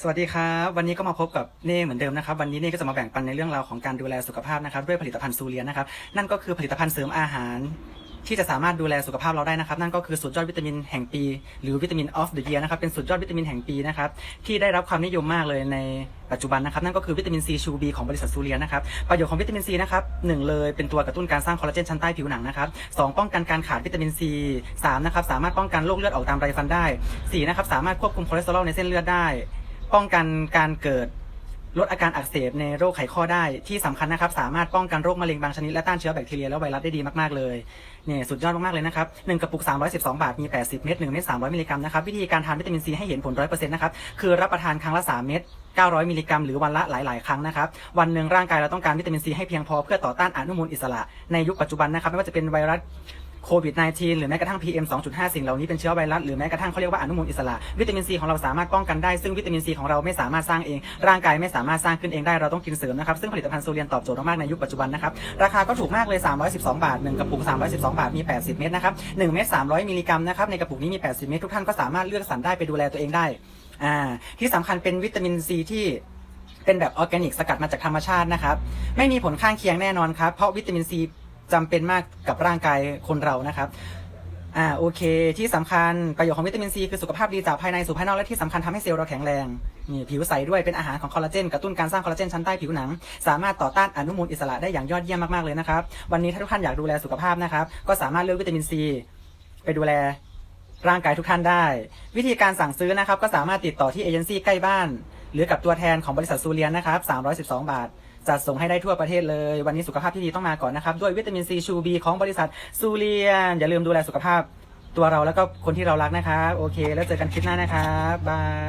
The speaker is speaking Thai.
สวัสดีครับ วันนี้ก็มาพบกับเน่เหมือนเดิมนะครับ วันนี้เน่ก็จะมาแบ่งปันในเรื่องราวของการดูแลสุขภาพนะครับ ด้วยผลิตภัณฑ์ซูเลียนนะครับ นั่นก็คือผลิตภัณฑ์เสริมอาหาร ที่จะสามารถดูแลสุขภาพเราได้นะครับ นั่นก็คือสุดยอดวิตามินแห่งปี หรือวิตามินออฟเดอะเยียนะครับเป็นสุดยอดวิตามินแห่งปีนะครับที่ได้รับความนิยมมากเลยในปัจจุบันนะครับนั่นก็คือวิตามินซีชูบีของบริษัทซูเลียนนะครับประโยชน์ของวิตามินซีนะครับหนึ่งเลยเป็นตัวกระตุ้นการสร้างคอลลาเจนชั้นใต้ผิวหนังนะครับสป้องกันการขาดวิตามินซีสามนะครับสามารถป้องกันโรคเลือดออกตามไรฟันได้สี่นะครับสามารถควบคุมคอเลสเตอรอลในเส้นเลือดได้ ป้องกันการเกิดลดอาการอักเสบในโรคไขข้อได้ที่สำคัญนะครับ สามารถป้องกันโรคมะเร็งบางชนิดและต้านเชื้อแบคทีเรียและไวรัสได้ดีมากๆเลยเนี่ยสุดยอดมากๆเลยนะครับหนึ่งกระปุก 312 บาท มี 80 เม็ด1เม็ด300 มิลลิกรัมนะครับ วิธีการทานวิตามินซีให้เห็นผล 100%นะครับ คือรับประทานครั้งละ 3 เม็ด900 มิลลิกรัม หรือวันละหลาย ๆ ครั้งนะครับ วันหนึ่งร่างกายเราต้องการวิตามินซีให้เพียงพอเพื่อต่อต้านอนุมูลอิสระในยุคปัจจุบันนะครับ ไม่ว่าจะเป็นไวรัส โควิด -19 หรือแม้กระทั่ง PM 2.5 สิ่งเหล่านี้เป็นเชื้อไวรัสหรือแม้กระทั่งเขาเรียกว่าอนุมูลอิสระวิตามินซีของเราสามารถป้องกันได้ซึ่งวิตามินซีของเราไม่สามารถสร้างเอง ร่างกายไม่สามารถสร้างขึ้นเองได้เราต้องกินเสริมนะครับซึ่งผลิตภัณฑ์โซเลียนตอบโจทย์มากในยุคปัจจุบันนะครับราคาก็ถูกมากเลย 312 บาท1กระปุก 312 บาทมี 80 เม็ดนะครับ1เม็ด300 มิลลิกรัมนะครับในกระปุกนี้มี 80 เม็ดทุกท่านก็สามารถเลือกสรรได้ไปดูแลตัวเองได้อ่าที่สำคัญเป็นวิตามินซีที่เป็นแบบออร์แกนิกสกัดมาจากธรรมชาตินะครับไม่มีผลข้างเคียงแน่นอนครับเพราะวิตามินซี จำเป็นมากกับร่างกายคนเรานะครับอ่าโอเค ที่สำคัญประโยชน์ของวิตามินซีคือสุขภาพดีจากภายในสู่ภายนอกและที่สำคัญทำให้เซลล์เราแข็งแรงนี่ผิวใสด้วยเป็นอาหารของคอลลาเจนกระตุ้นการสร้างคอลลาเจนชั้นใต้ผิวหนัง สามารถต่อต้านอนุมูลอิสระได้อย่างยอดเยี่ยมมากๆเลยนะครับ วันนี้ถ้าทุกท่านอยากดูแลสุขภาพนะครับ ก็สามารถเลือกวิตามินซีไปดูแลร่างกายทุกท่านได้ วิธีการสั่งซื้อนะครับ ก็สามารถติดต่อที่เอเจนซี่ใกล้บ้าน หรือกับตัวแทนของบริษัทซูเลียนนะครับ312 บาท จัดส่งให้ได้ทั่วประเทศเลย วันนี้สุขภาพที่ดีต้องมาก่อนนะครับ ด้วยวิตามินซีชูบีของบริษัทซูเลียน อย่าลืมดูแลสุขภาพตัวเราแล้วก็คนที่เรารักนะครับ โอเค แล้วเจอกันคลิปหน้านะครับบาย